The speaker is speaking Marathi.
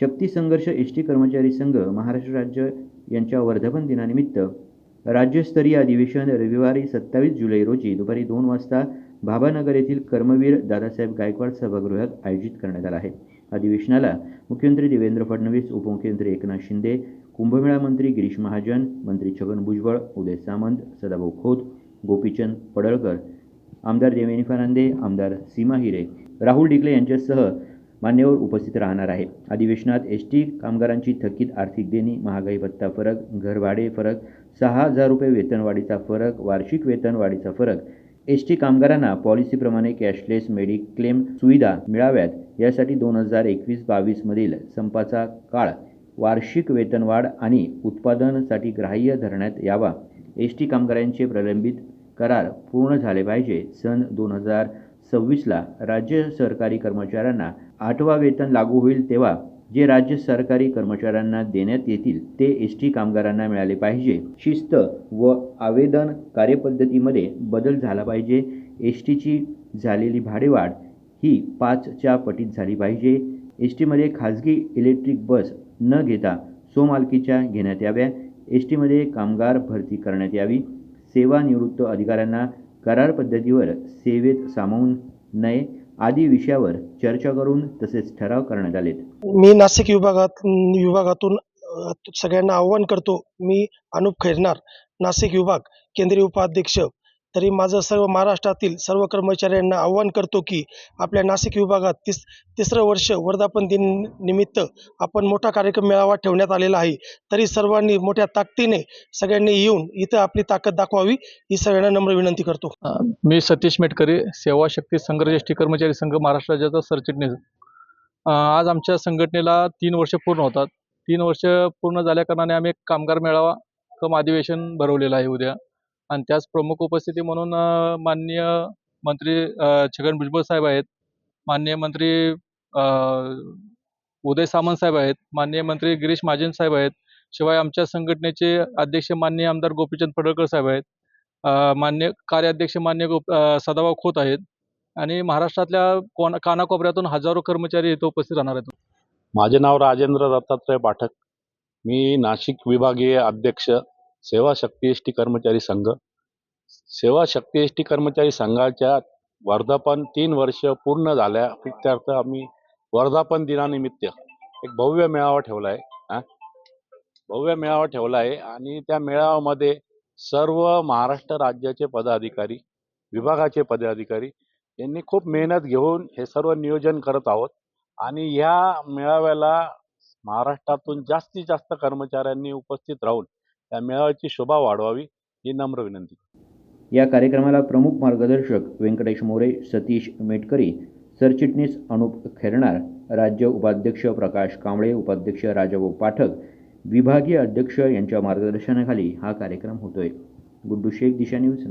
शक्ती संघर्ष एस टी कर्मचारी संघ महाराष्ट्र राज्य यांच्या वर्धापन दिनानिमित्त राज्यस्तरीय अधिवेशन रविवारी सत्तावीस जुलै रोजी दुपारी दोन वाजता भाभानगर येथील कर्मवीर दादासाहेब गायकवाड सभागृहात आयोजित करण्यात आला आहे. अधिवेशनाला मुख्यमंत्री देवेंद्र फडणवीस उपमुख्यमंत्री एकनाथ शिंदे कुंभमेळा मंत्री गिरीश महाजन मंत्री छगन भुजबळ उदय सामंत सदाभाऊ खोत गोपीचंद पडळकर आमदार देवेनी फरांदे आमदार सीमा हिरे राहुल डिकले यांच्यासह मान्यवर उपस्थित राहणार आहे. अधिवेशनात एस टी कामगारांची थकीत आर्थिक देणी महागाई भत्ता फरक घरभाडे फरक सहा हजार रुपये वेतनवाढीचा फरक वार्षिक वेतनवाढीचा फरक. एस टी कामगारांना पॉलिसीप्रमाणे कॅशलेस मेडिक्लेम सुविधा मिळाव्यात. यासाठी दोन हजार एकवीस बावीसमधील संपाचा काळ वार्षिक वेतनवाढ आणि उत्पादनासाठी ग्राह्य धरण्यात यावा. एस टी कामगारांचे प्रलंबित करार पूर्ण झाले पाहिजे. सन दोन हजार सव्वीसला राज्य सरकारी कर्मचाऱ्यांना आठवा वेतन लागू होईल तेव्हा जे राज्य सरकारी कर्मचाऱ्यांना देण्यात येतील ते एस टी कामगारांना मिळाले पाहिजे. शिस्त व आवेदन कार्यपद्धतीमध्ये बदल झाला पाहिजे. एस टीची झालेली भाडेवाढ ही पाचच्या पटीत झाली पाहिजे. एस टीमध्ये खाजगी इलेक्ट्रिक बस न घेता सोमालकीच्या घेण्यात याव्या. एस टीमध्ये कामगार भरती करण्यात यावी. सेवानिवृत्त अधिकाऱ्यांना करार पद्धतीवर सेवेत सामावून नये. आदी विषयावर चर्चा करून तसेच ठराव करण्यात आले मी नाशिक विभागात विभागातून सगळ्यांना आव्हान करतो मी अनुप खैरनार नाशिक विभाग केंद्रीय उपाध्यक्ष तरी माझं सर्व महाराष्ट्रातील सर्व कर्मचाऱ्यांना आव्हान करतो की आपल्या नाशिक विभागात तिस तिसरं वर्ष वर्धापन दिन निमित्त आपण मोठा कार्यक्रम मेळावा ठेवण्यात आलेला आहे. तरी सर्वांनी मोठ्या ताकदीने सगळ्यांनी येऊन इथं आपली ताकद दाखवावी ही सगळ्यांना नम्र विनंती करतो. मी सतीश मेटकरी सेवा शक्ती संघ ज्येष्ठ कर्मचारी संघ महाराष्ट्र राज्याचा सरचिटणीस आज आमच्या संघटनेला तीन वर्ष पूर्ण होतात. तीन वर्ष पूर्ण झाल्याकारणाने आम्ही एक कामगार मेळावा कम अधिवेशन भरवलेलं आहे उद्या. आणि त्याच प्रमुख उपस्थिती म्हणून माननीय मंत्री छगन भुजबळ साहेब आहेत माननीय मंत्री उदय सामंत साहेब आहेत माननीय मंत्री गिरीश महाजन साहेब आहेत शिवाय आमच्या संघटनेचे अध्यक्ष माननीय आमदार गोपीचंद पडळकर साहेब आहेत मान्य कार्याध्यक्ष मान्य गोप सदाभाऊ खोत आहेत आणि महाराष्ट्रातल्या कोण कानाकोपऱ्यातून हजारो कर्मचारी इथं उपस्थित राहणार आहेत. माझे नाव राजेंद्र दत्तात्रय पाठक. मी नाशिक विभागीय अध्यक्ष सेवा शक्ती एस टी कर्मचारी संघ. सेवा शक्ती एस टी कर्मचारी संघाच्या वर्धापन तीन वर्ष पूर्ण झाल्या. प्रित्यर्थ आम्ही वर्धापन दिनानिमित्त एक भव्य मेळावा ठेवला आहे भव्य मेळावा ठेवला आहे आणि त्या मेळाव्यामध्ये सर्व महाराष्ट्र राज्याचे पदाधिकारी विभागाचे पदाधिकारी यांनी खूप मेहनत घेऊन हे सर्व नियोजन करत आहोत आणि ह्या मेळाव्याला महाराष्ट्रातून जास्तीत जास्त कर्मचाऱ्यांनी उपस्थित राहून या मेळाव्याची शोभा वाढवावी ही नम्र विनंती. या कार्यक्रमाला प्रमुख मार्गदर्शक व्यंकटेश मोरे सतीश मेटकरी सरचिटणीस अनुप खेरणार राज्य उपाध्यक्ष प्रकाश कांबळे उपाध्यक्ष राजाभाऊ पाठक विभागीय अध्यक्ष यांच्या मार्गदर्शनाखाली हा कार्यक्रम होतोय. गुड्डू शेख दिशा न्यूज